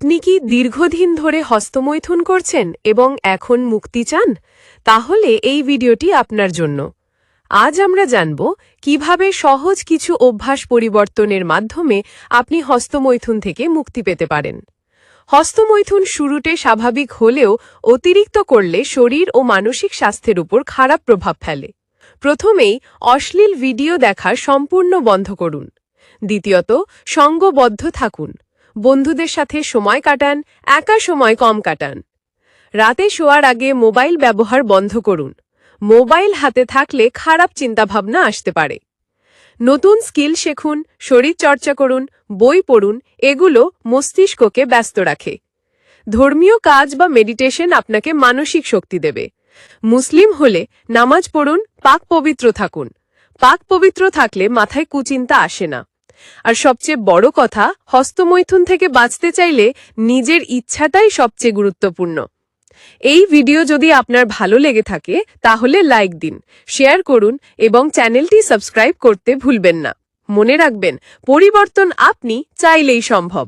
আপনি কি দীর্ঘদিন ধরে হস্তমৈথুন করছেন এবং এখন মুক্তি চান? তাহলে এই ভিডিওটি আপনার জন্য। আজ আমরা জানব কীভাবে সহজ কিছু অভ্যাস পরিবর্তনের মাধ্যমে আপনি হস্তমৈথুন থেকে মুক্তি পেতে পারেন। হস্তমৈথুন শুরুতে স্বাভাবিক হলেও অতিরিক্ত করলে শরীর ও মানসিক স্বাস্থ্যের উপর খারাপ প্রভাব ফেলে। প্রথমেই অশ্লীল ভিডিও দেখা সম্পূর্ণ বন্ধ করুন। দ্বিতীয়ত, সঙ্গবদ্ধ থাকুন। বন্ধুদের সাথে সময় কাটান, একা সময় কম কাটান। রাতে শোয়ার আগে মোবাইল ব্যবহার বন্ধ করুন। মোবাইল হাতে থাকলে খারাপ চিন্তাভাবনা আসতে পারে। নতুন স্কিল শেখুন, শরীর চর্চা করুন, বই পড়ুন, এগুলো মস্তিষ্ককে ব্যস্ত রাখে। ধর্মীয় কাজ বা মেডিটেশন আপনাকে মানসিক শক্তি দেবে। মুসলিম হলে নামাজ পড়ুন, পাক পবিত্র থাকুন। পাক পবিত্র থাকলে মাথায় কুচিন্তা আসে না। আর সবচেয়ে বড় কথা, হস্তমৈথুন থেকে বাঁচতে চাইলে নিজের ইচ্ছাটাই সবচেয়ে গুরুত্বপূর্ণ। এই ভিডিও যদি আপনার ভালো লেগে থাকে, তাহলে লাইক দিন, শেয়ার করুন এবং চ্যানেলটি সাবস্ক্রাইব করতে ভুলবেন না। মনে রাখবেন, পরিবর্তন আপনি চাইলেই সম্ভব।